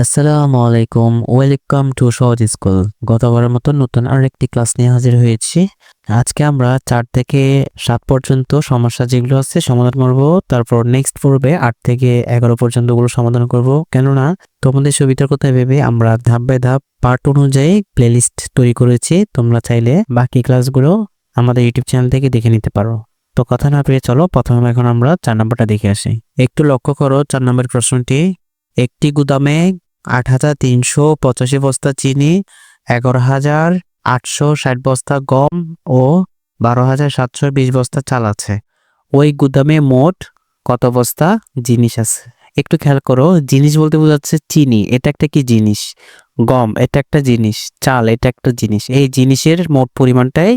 আসসালামু আলাইকুম। Welcome to Sohoj school. গতবারের মতো নতুন আরেকটি ক্লাস নিয়ে হাজির হয়েছি। আজকে আমরা চার থেকে সাত পর্যন্ত সমস্যা যেগুলো আছে সমাধান করব। তারপর নেক্সট পর্বে আট থেকে এগারো পর্যন্ত ওগুলো সমাধান করব। কেননা তোমাদের সুবিধার কথা ভেবে আমরা ধাপ বাই ধাপ পার্ট অনুযায়ী প্লেলিস্ট তৈরি করেছি। তোমরা চাইলে বাকি ক্লাসগুলো আমাদের ইউটিউব চ্যানেল থেকে দেখে নিতে পারো। তো কথা না পেয়ে চলো, প্রথমে এখন আমরা চার নম্বরটা দেখে আসি। একটু লক্ষ্য করো, চার নম্বর প্রশ্নটি, একটি গুদামে আট হাজার তিনশো পঁচাশি বস্তা চিনি, এগারো হাজার আটশো ষাট বস্তা গম ও বারো হাজার সাতশো বিশ বস্তা চাল আছে। ওই গুদামে মোট কত বস্তা জিনিস আছে? একটু খেয়াল করো, জিনিস বলতে বোঝাচ্ছে চিনি, এটা একটা কি জিনিস? গম, এটা একটা জিনিস। চাল, এটা একটা জিনিস। এই জিনিসের মোট পরিমাণটাই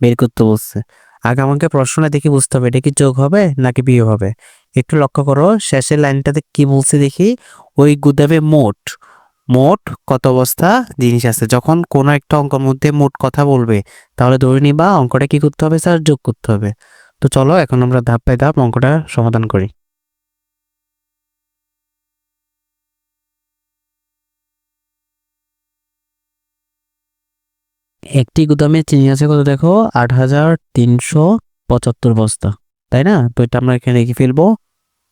বের করতে বলছে। আগে আমাকে প্রশ্নটা দেখে বুঝতে হবে, এটা কি যোগ হবে নাকি বিয়োগ হবে? একটু লক্ষ্য করো, শেষের লাইনটাতে কি বলছে দেখি? ওই গুদামে মোট মোট কত বস্তা জিনিস আছে। যখন কোনো একটা অঙ্কের মধ্যে মোট কথা বলবে, তাহলে ধরে নিবা অঙ্কটা কি করতে হবে স্যার? যোগ করতে হবে। তো চলো, এখন আমরা ধাপ বাই ধাপ অঙ্কটা সমাধান করি। একটি গুদামে চিনি আছে কত দেখো? আট হাজার তিনশো পঁচাত্তর বস্তা। তাই না? তো এটা আমরা এখানে লিখে ফেলব।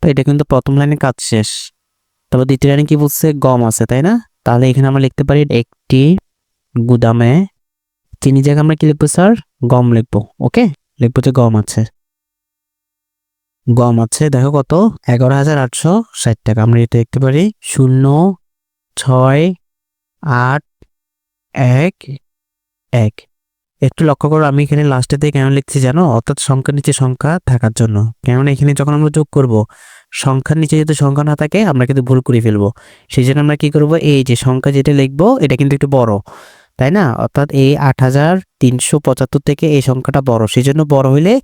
তো এটা কিন্তু প্রথম লাইনে কাজ শেষ। তবে দ্বিতীয় লাইনে কি বলছে? গম আছে, তাই না? তাহলে এখানে আমরা লিখতে পারি একটি গুদামে চিনি জায়গায় আমরা কি লিখব, স্যার? গম লিখব, ওকে? লিখব যে গম আছে। গম আছে, দেখো কত? এগারো হাজার আটশো ষাট টাকা। আমরা এটা দেখতে পারি শূন্য, ছয়, আট, এক এক। একটু লক্ষ্য করো, আমি এখানে লাস্টেতে কেন লিখছি জানো? অর্থাৎ সংখ্যার নিচে সংখ্যা থাকার জন্য। কেননা এখানে যখন আমরা যোগ করব, সংখ্যার নিচে যদি সংখ্যা না থাকে, আমরা কিন্তু ভুল করে ফেলব। সেই জন্য আমরা কি করব? এই যে সংখ্যা যেটা লিখব, এটা কিন্তু একটু বড়। তাই না? অর্থাৎ এই আট হাজার তিনশো পঁচাত্তর থেকে এই সংখ্যাটা বড়। সেই জন্য বড় হইলে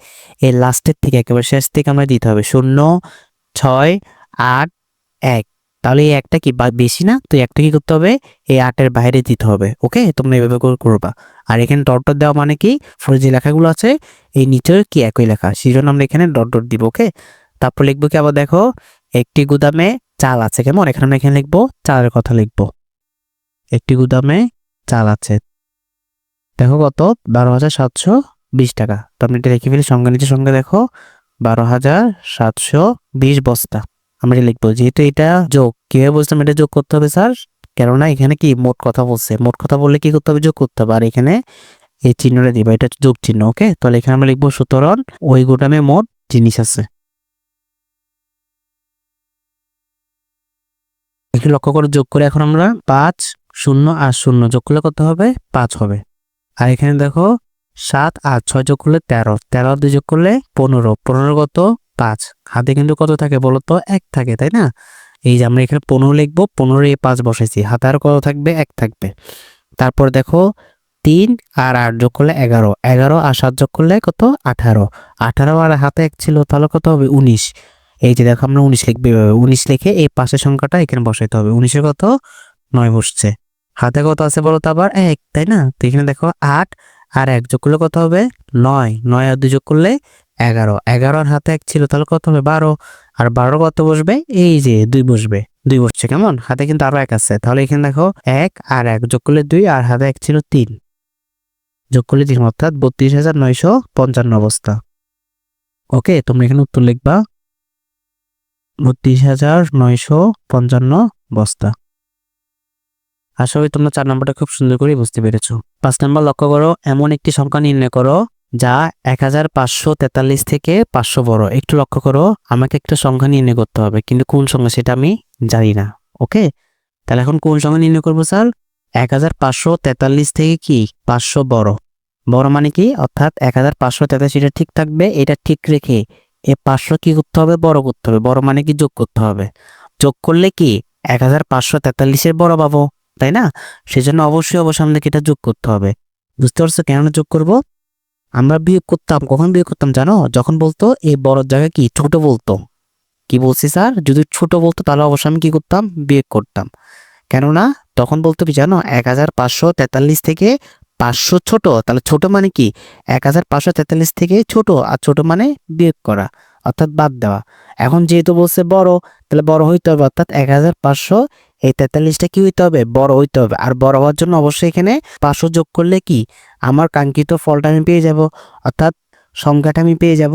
এই লাস্টের থেকে একেবারে শেষ থেকে আমরা দিতে হবে। শূন্য, ছয়, আট, এক। তাহলে এই একটা কি বেশি না? তো একটা কি করতে হবে? এই আটের বাইরে দিতে হবে, ওকে? তোমরা এভাবে করে করবা। আর এখানে ডট ডট দেওয়া মানে কি? ফোর যে লেখাগুলো আছে, এই নিচের কি একই লেখা? সেই জন্য আমরা এখানে ডট ডট দিব, ওকে? তারপর লিখব কি? আবার দেখো, একটি গুদামে চাল আছে, কেমন? এখানে আমরা এখানে লিখব, চালের কথা লিখব। একটি গুদামে চাল আছে। দেখো কত? বারো হাজার সাতশো বিশ টাকা। তো আপনি এটা লিখে ফেলি সংখ্যা নিচে সংখ্যা দেখো, বারো হাজার সাতশো বিশ বস্তা। আমরা লিখব, যেহেতু এটা যোগ, কীভাবে বুঝতাম এটা যোগ করতে হবে, স্যার? কেননা এখানে কি মোট কথা বলছে, মোট কথা বললে কি করতে হবে? যোগ করতে হবে। আর এখানে এই চিহ্নটা দিবা, এটা যোগ চিহ্ন, ওকে? তাহলে এখানে আমরা লিখব সুতরাং ওই গোটামে মোট জিনিস আছে। একটু লক্ষ্য করে, যোগ করে এখন আমরা পাঁচ, শূন্য আর শূন্য যোগ করলে কত হবে? পাঁচ হবে। আর এখানে দেখো, সাত আর ছয় যোগ করলে তেরো তেরো দুই যোগ করলে পনেরো পনেরো কত? পাঁচ। হাতে কিন্তু কত থাকে বলো তো এক থাকে, তাই না? এই যে আমরা এখানে পনেরো লিখব পনেরো পাঁচ বসাইছি। হাতে আর কত থাকবে? এক থাকবে। তারপর দেখো, তিন আর আট যোগ করলে এগারো। এগারো আর সাত যোগ করলে কত? আঠারো। আঠারো আর হাতে এক ছিল, তাহলে কত হবে? উনিশ। এই যে দেখো, আমরা উনিশ লিখবে। উনিশ লিখে এই পাশের সংখ্যাটা এখানে বসাইতে হবে। উনিশের কত? নয় বসছে। হাতে কত আছে বলো তো আবার? এক, তাই না? তো এখানে দেখো, আট আর এক যোগ করলে কত হবে? নয়। নয় আর দুই যোগ করলে এগারো এগারো আর হাতে এক ছিল, তাহলে কত হবে বারো। আর বারো কত বসবে? এই যে দুই বসবে। দুই বসছে কেমন? হাতে কিন্তু আরও এক আছে। তাহলে এখানে দেখো, এক আর এক যোগ করলে দুই, আর হাতে এক ছিল তিন। যোগ করলে তিন, অর্থাৎ বত্রিশ হাজার নয়শো পঞ্চান্ন অবস্থা। ওকে, তোমরা এখানে উত্তর লিখবা। বত্রিশ হাজার নয়শো পঞ্চান্ন বস্তা আশা করি তোমরা চার নম্বরটা খুব সুন্দর করে বুঝতে পেরেছ। পাঁচ নম্বর লক্ষ্য করো, এমন একটি সংখ্যা নির্ণয় করো যা এক হাজার পাঁচশো তেতাল্লিশ থেকে পাঁচশো বড়। একটু লক্ষ্য করো, আমাকে একটা সংখ্যা নির্ণয় করতে হবে, কিন্তু কোন সংখ্যা সেটা আমি জানি না, ওকে? তাহলে এখন কোন সংখ্যা নির্ণয় করব স্যার? এক হাজার পাঁচশো তেতাল্লিশ থেকে কি? পাঁচশো বড়। বড় মানে কি? অর্থাৎ এক হাজার পাঁচশো তেতাল্লিশ এটা ঠিক থাকবে, এটা ঠিক রেখে এ পাঁচশো কি করতে হবে? বড় করতে হবে। বড় মানে কি? যোগ করতে হবে। যোগ করলে কি? এক হাজার পাঁচশো তেতাল্লিশের বড় পাবো, তাই না? সেজন্য অবশ্যই অবশ্যই আমাদেরকে এটা যোগ করতে হবে। বুঝতে পারছ কেন যোগ করব? আমরা বিয়ে করতাম, কখন বিয়ে করতাম জানো? যখন বলতো এই বড় জায়গায় কি? ছোট বলতো। কি বলছি স্যার? যদি ছোট বলতো, তাহলে অবশ্যই আমি কি করতাম? বিয়ে করতাম। কেননা, তখন বলতো কি জানো? এক হাজার পাঁচশো তেতাল্লিশ থেকে পাঁচশো ছোট। তাহলে ছোট মানে কি? এক হাজার পাঁচশো তেতাল্লিশ থেকে ছোট, আর ছোট মানে বিয়োগ করা, অর্থাৎ বাদ দেওয়া। এখন যেহেতু বলছে বড়, তাহলে বড় হইতে হবে, অর্থাৎ এক হাজার পাঁচশো এই তেতাল্লিশটা কি হইতে হবে? বড় হইতে হবে। আর বড় হওয়ার জন্য অবশ্যই এখানে পাঁচশো যোগ করলে কি? আমার কাঙ্ক্ষিত ফলটা আমি পেয়ে যাব। অর্থাৎ সংখ্যাটা আমি পেয়ে যাব।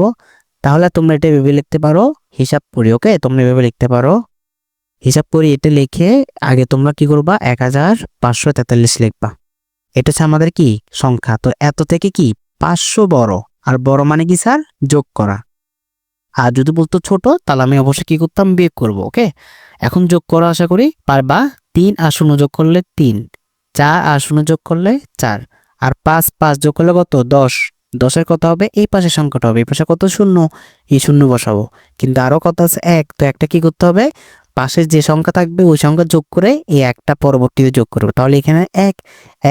তাহলে তোমরা এটা ভেবে লিখতে পারো। হিসাব করি, ওকে? তোমরা ভেবে লিখতে পারো। হিসাব করি এটা লিখে আগে তোমরা কি করবা? এক হাজার পাঁচশো তেতাল্লিশ লিখবা। এটা হচ্ছে আমাদের কি? সংখ্যা। তো এত থেকে কি? পাঁচশো বড়। আর বড় মানে কি স্যার? যোগ করা। আর যদি বলতো ছোট, তাহলে আমি অবশ্যই কি করতাম? বিয়োগ করব ওকে এখন যোগ করা আশা করি পারবা তিন আর শূন্য যোগ করলে তিন, চার আর শূন্য যোগ করলে চার, আর পাঁচ পাঁচ যোগ করলে কত? দশ, দশের কত হবে, এই পাশে সংখ্যাটা হবে, এই পাশে কত? শূন্য, এই শূন্য বসাবো, কিন্তু আরও কত আছে এক, তো একটা কি করতে হবে? পাশে যে সংখ্যা থাকবে, ওই সংখ্যা যোগ করে এই একটা পরবর্তীতে যোগ করবে, তাহলে এখানে এক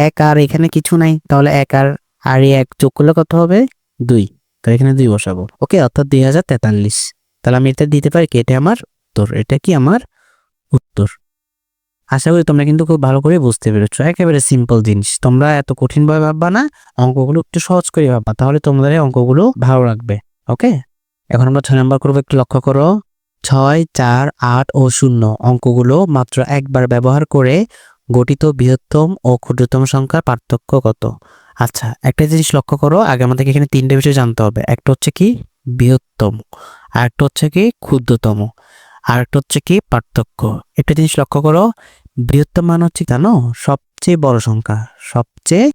এক আর এখানে কিছু নাই, তাহলে এক আর আর এই এক যোগ করলে কত হবে? দুই তো এখানে দুই বসাবো। ওকে, অর্থাৎ দুই হাজার তেতাল্লিশ। তাহলে আমি এটা দিতে পারি কি? এটা আমার উত্তর। এটা কি আমার উত্তর? আশা করি তোমরা কিন্তু খুব ভালো করে বুঝতে পেরেছ। একেবারে সিম্পল জিনিস। তোমরা এত কঠিন ভাবে ভাববা না, অঙ্কগুলো একটু সহজ করে ভাববা, তাহলে তোমাদের অঙ্কগুলো ভালো লাগবে। ওকে? এখন আমরা ছয় নম্বর করব একটু লক্ষ্য করো। ছয়, চার, আট ও শূন্য। অঙ্কগুলো মাত্র একবার ব্যবহার করে গঠিত বৃহত্তম ও ক্ষুদ্রতম সংখ্যার পার্থক্য কত? আচ্ছা একটা জিনিস লক্ষ্য করো, আগে আমাদেরকে এখানে তিনটে বিষয় জানতে হবে। একটা হচ্ছে কি? বৃহত্তম। আর একটা হচ্ছে কি? ক্ষুদ্রতম। আর একটা হচ্ছে কি? পার্থক্য। একটা জিনিস লক্ষ্য করো, বৃহত্তম মান হচ্ছে জানো? সবচেয়ে বড় সংখ্যা, সবচেয়ে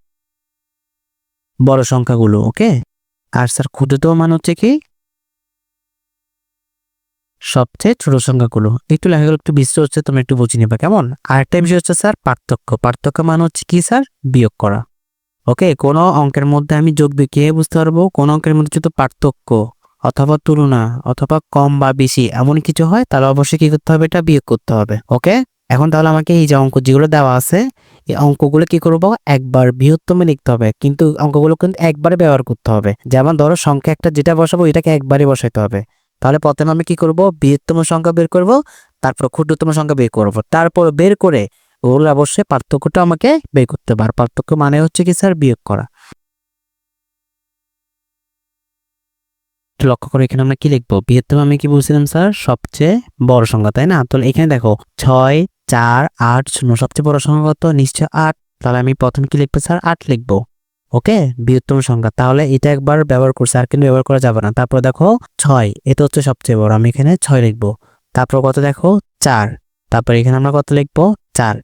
বড় সংখ্যাগুলো, ওকে? আর স্যার ক্ষুদ্রতম মান হচ্ছে কি? সবচেয়ে ছোট সংখ্যাগুলো। একটু লেখাগুলো একটু বিশ্ব হচ্ছে তুমি একটু বুঝে নেবে, কেমন? আর একটা বিষয় হচ্ছে স্যার পার্থক্য। পার্থক্য মান হচ্ছে কি স্যার বিয়োগ করা। ওকে কোনো অঙ্কের মধ্যে আমি যোগ কে বুঝতে পারব? কোন অঙ্কের মধ্যে যদি পার্থক্য অথবা তুলনা অথবা কম বা বেশি এমন কিছু হয়, তাহলে অবশ্যই কি করতে হবে? এটা বিয়োগ করতে হবে। ওকে এখন তাহলে আমাকে এই যে অঙ্ক যেগুলো দেওয়া আছে, এই অঙ্কগুলো কি করব? একবার বৃহত্তমে লিখতে হবে। কিন্তু অঙ্কগুলো কিন্তু একবারে ব্যবহার করতে হবে। যেমন ধরো সংখ্যা একটা যেটা বসাবো, এটাকে একবারে বসাইতে হবে। তাহলে প্রথমে আমি কি করব? বৃহত্তম সংখ্যা বের করব, তারপর ক্ষুদ্রতম সংখ্যা বের করব। তারপর বের করে ওগুলো অবশ্যই পার্থক্যটা আমাকে বের করতে আর পার্থক্য মানে হচ্ছে কি স্যার বিয়োগ করা। লক্ষ্য করে এখানে আমরা কি লিখব? বৃহত্তম আমি কি বলছিলাম স্যার? সবচেয়ে বড় সংখ্যা, তাই না? তাহলে এখানে দেখো, ছয়, চার, আট, শূন্য, সবচেয়ে বড় সংখ্যা কত নিশ্চয় আট। তাহলে আমি প্রথম কি লিখব স্যার? আট লিখব। ওকে? বৃহত্তম সংখ্যা। তাহলে এটা একবার ব্যবহার করছি, আর কিন্তু ব্যবহার করা যাবে না। তারপর দেখো, ছয় এটা হচ্ছে সবচেয়ে বড়। আমি এখানে ছয় লিখব। তারপর কত দেখো? চার। তারপর এখানে আমরা কত লিখব? চার।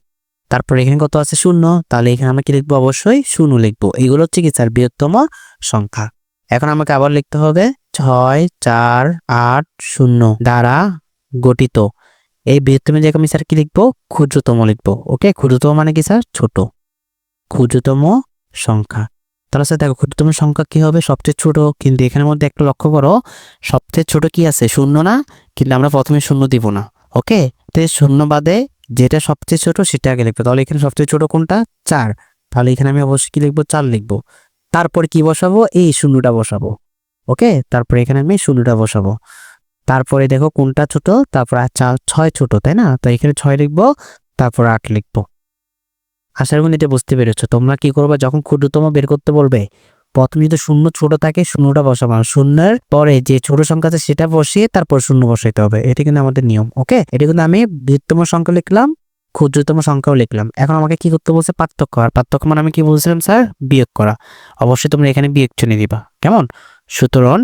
তারপর এখানে কত আছে? শূন্য। তাহলে এখানে আমরা কি লিখব? অবশ্যই শূন্য লিখব। এগুলো হচ্ছে কি স্যার? বৃহত্তম সংখ্যা। এখন আমাকে আবার লিখতে হবে। ছয়, চার, আট, শূন্য দ্বারা গঠিত। এই বৃহত্তম জায়গায় আমি স্যার কি লিখব? ক্ষুদ্রতম লিখব। ওকে? ক্ষুদ্রতম মানে কি স্যার? ছোট। ক্ষুদ্রতম সংখ্যা। তাহলে স্যার দেখো, ক্ষুদ্রতম সংখ্যা কি হবে? সবচেয়ে ছোট। কিন্তু এখানের মধ্যে একটা লক্ষ্য করো। সবচেয়ে ছোট কি আছে? শূন্য না? কিন্তু আমরা প্রথমে শূন্য দিব না। ওকে? তো শূন্য বাদে যেটা সবচেয়ে ছোট সেটা আগে লিখব। তাহলে এখানে সবচেয়ে ছোট কোনটা? চার। তাহলে এখানে আমি অবশ্যই কি লিখব? চার লিখব। তারপর কি বসাবো? এই শূন্যটা বসাবো। ওকে? তারপরে এখানে আমি শূন্যটা বসাবো। তারপরে দেখো কোনটা ছোট? তারপর ছয় ছোট, তাই না? তো এখানে ছয় লিখব, তারপর আট লিখব। আশা করি এটা বুঝতে পেরেছ। তোমরা কি করবে? যখন ক্ষুদ্রতম বের করতে বলবে প্রথমে যদি শূন্য ছোট থাকে, শূন্যটা বসাবো। শূন্যের পরে যে ছোট সংখ্যা আছে, সেটা বসিয়ে তারপর শূন্য বসাইতে হবে। এটা কিন্তু আমাদের নিয়ম, ওকে? এটা কিন্তু আমি বৃহত্তম সংখ্যা লিখলাম, ক্ষুদ্রতম সংখ্যাও লিখলাম। এখন আমাকে কি করতে বলছে? পার্থক্য। আর পার্থক্য মানে আমি কি বলছিলাম, স্যার? বিয়োগ করা। অবশ্যই তোমরা এখানে বিয়োগ চিনে দিবা কেমন? সুতরাং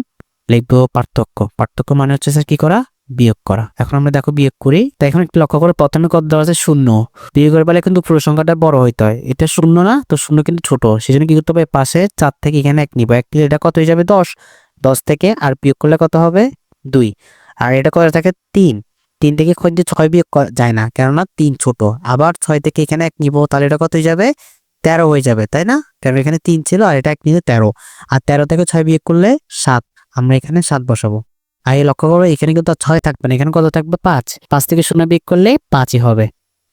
লিখব পার্থক্য। পার্থক্য মানে হচ্ছে, স্যার, কি করা? বিয়োগ করা। এখন আমরা দেখো বিয়োগ করি। তাই এখন একটু লক্ষ্য করে, প্রথমে কত দেওয়া আছে? শূন্য। বিয়োগের বেলায় কিন্তু পুরো সংখ্যাটা বড় হইতে হয়। এটা শূন্য না, তো শূন্য কিন্তু ছোট। সেই জন্য কি করতে হবে? পাশে চার থেকে এখানে এক নিবো। এক নিলে এটা কত হয়ে যাবে? দশ। দশ থেকে আর বিয়োগ করলে কত হবে? দুই। আর এটা কত থাকে তিন। তিন থেকে কিন্তু ছয় বিয়োগ যায় না, কেননা তিন ছোট। আবার ছয় থেকে এখানে এক নিবো, তাহলে এটা কত হয়ে যাবে? তেরো হয়ে যাবে, তাই না? কারণ এখানে তিন ছিল আর এটা এক নিলে তেরো। আর তেরো থেকে ছয় বিয়োগ করলে সাত। আমরা এখানে সাত বসাবো। এই লক্ষ্য করো, এখানে কিন্তু ছয় থাকবে না। এখানে কত থাকবে? পাঁচ। পাঁচ থেকে শূন্য বিয়োগ করলে পাঁচই হবে।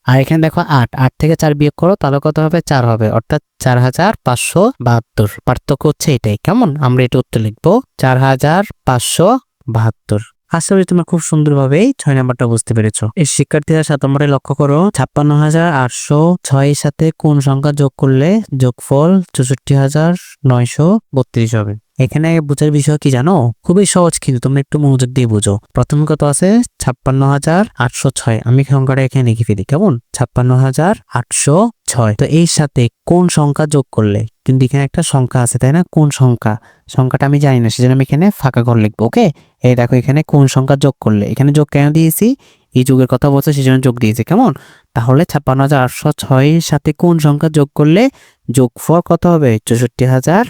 আর এখানে দেখো আট। আট থেকে চার বিয়োগ করো, তাহলে কত হবে? চার হবে। অর্থাৎ চার হাজার পাঁচশো বাহাত্তর। পার্থক্য হচ্ছে এটাই। কেমন? আমরা এটা উত্তর লিখব। চার হাজার পাঁচশো বাহাত্তর। আশা করি তোমরা খুব সুন্দরভাবে ছয় নাম্বারটা বুঝতে পেরেছ। এই শিক্ষার্থীরা সাত নম্বরে লক্ষ্য করো, ছাপ্পান্ন হাজার আটশো ছয়ের সাথে কোন সংখ্যা যোগ করলে যোগফল চৌষট্টি হাজার নয়শো বত্রিশ হবে? এখানে বোঝার বিষয় কি জানো? খুবই সহজ কিন্তু, তোমরা একটু মনোযোগ দিয়ে বুঝো। প্রথম কত আছে? ছাপ্পান্ন হাজার আটশো ছয়। আমি সংখ্যাটা এখানে লিখে ফেলি, কেমন? ছাপ্পান্ন হাজার আটশো ছয়। তো এর সাথে কোন সংখ্যা যোগ করলে? কিন্তু এখানে একটা সংখ্যা আছে, তাই না? কোন সংখ্যা? সংখ্যাটা আমি জানি না, সেজন্য আমি এখানে ফাঁকা ঘর লিখব, ওকে? এই দেখো এখানে কোন সংখ্যা যোগ করলে? এখানে যোগ কেন দিয়েছি? এই যুগের কথা বলছে, সেজন্য যোগ দিয়েছে, কেমন? তাহলে ছাপ্পান্ন হাজার আটশো ছয়ের সাথে কোন সংখ্যা যোগ করলে? যোগফল কত হবে? চৌষট্টি হাজার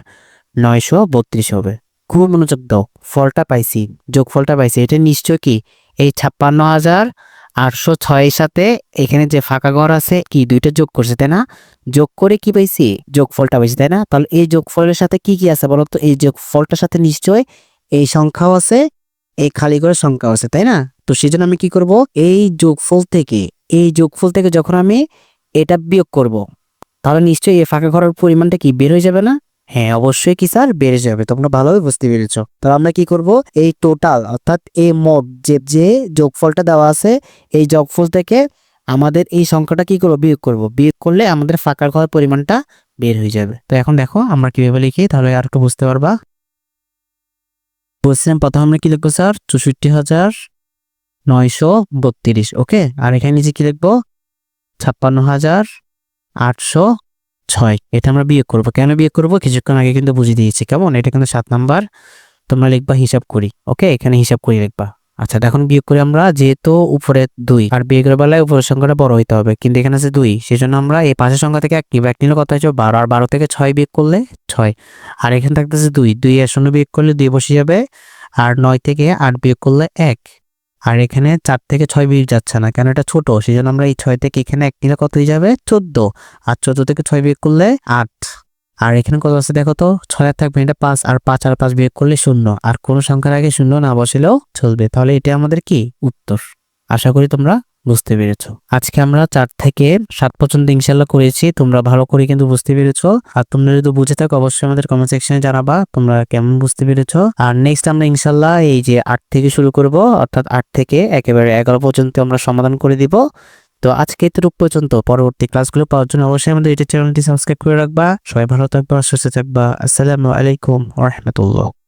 নয়শো বত্রিশ হবে। খুব মনোযোগ দাও, ফলটা পাইছি, যোগফলটা পাইছি। এটা নিশ্চয় কি? এই ছাপ্পান্ন হাজার আটশো ছয়ের সাথে এখানে যে ফাঁকা ঘর আছে, কি দুইটা যোগ করছে, তাই না? যোগ করে কি পাইছি? যোগফলটা পাইছি, তাই না? তাহলে এই যোগফলের সাথে কি কি আছে বলো তো এই যোগফলটার সাথে নিশ্চয় এই সংখ্যাও আছে, এই খালি ঘরের সংখ্যাও আছে, তাই না? তো সেই জন্য আমি কি করব? এই যোগফল থেকে, এই যোগফল থেকে যখন আমি এটা বিয়োগ করব, তাহলে নিশ্চয়ই এই ফাঁকা ঘরের পরিমাণটা কি বের হয়ে যাবে না? হ্যাঁ অবশ্যই কি স্যার? বেড়ে যাবে। তোমরা ভালোভাবে বুঝতে পেরেছ। তাহলে আমরা কি করব? এই টোটাল অর্থাৎ এই মোট যে যে যোগফলটা দেওয়া আছে, এই যোগফল থেকে আমাদের এই সংখ্যাটা কি করব? বিয়োগ করব। বিয়োগ করলে আমাদের ফাঁকা ঘরের পরিমাণটা বের হয়ে যাবে। তো এখন দেখো, আমরা কীভাবে লিখি, তাহলে আর একটু বুঝতে পারবা। বলছিলাম প্রথম আমরা কি লিখব স্যার? চৌষট্টি হাজার নয়শো বত্রিশ, ওকে? আর এখানে নিচে কি লিখব? ছাপ্পান্ন হাজার আটশো ছয়, এটা আমরা বিয়োগ করব। কেন বিয়োগ করব? কিছুক্ষণ আগে কিন্তু বুঝিয়ে দিয়েছি। কেমন? এটা কিন্তু সাত নাম্বার। তোমরা লিখবা হিসাব করি, ওকে? এখানে হিসাব করি লিখবা। আচ্ছা এখন বিয়োগ করে আমরা, যেহেতু উপরে দুই, আর বিয়োগের বেলায় উপরের সংখ্যাটা বড় হইতে হবে, কিন্তু এখানে আছে দুই সেই জন্য আমরা এই পাশের সংখ্যা থেকে এক নিব। এক নিলে কত হয়েছে? বারো, আর বারো থেকে ছয় বিয়োগ করলে ছয়। আর এখানে থাকতেছে দুই দুই এর শূন্য বিয়োগ করলে দুই বসে যাবে, আর নয় থেকে আট বিয়োগ করলে এক। আর এখানে চার থেকে ছয় বিয়োগ যাচ্ছে না, কেন এটা ছোট? সেই জন্য আমরা এই ছয় থেকে এখানে এক নিলে কত হয়ে যাবে? চোদ্দ। আর চোদ্দ থেকে ছয় বিয়োগ করলে আট। আর এখানে কত আছে দেখো তো? ছয় আর থাকবে এটা পাঁচ, আর পাঁচ আর পাঁচ বিয়োগ করলে শূন্য। আর কোনো সংখ্যার আগে শূন্য না বসেলেও চলবে। তাহলে এটা আমাদের কি? উত্তর। আশা করি তোমরা বুঝতে পেরেছ। আজকে আমরা চার থেকে সাত পর্যন্ত ইনশাল্লাহ করেছি, তোমরা ভালো করে কিন্তু বুঝতে পেরেছ। আর তোমরা যদি বুঝে থাকো, অবশ্যই আমাদের কমেন্ট সেকশনে জানাবা, তোমরা কেমন বুঝতে পেরেছ। আর নেক্সট আমরা ইনশাল্লাহ এই যে আট থেকে শুরু করব, অর্থাৎ আট থেকে একেবারে এগারো পর্যন্ত আমরা সমাধান করে দিব। তো আজকে এতটুকু পর্যন্ত। পরবর্তী ক্লাসগুলো পাওয়ার জন্য অবশ্যই আমাদের ইউটিউব চ্যানেলটি সাবস্ক্রাইব করে রাখবা। সবাই ভালো থাকবা, সুস্থ থাকবা। আসসালামু আলাইকুম রহমতুল্লাহ।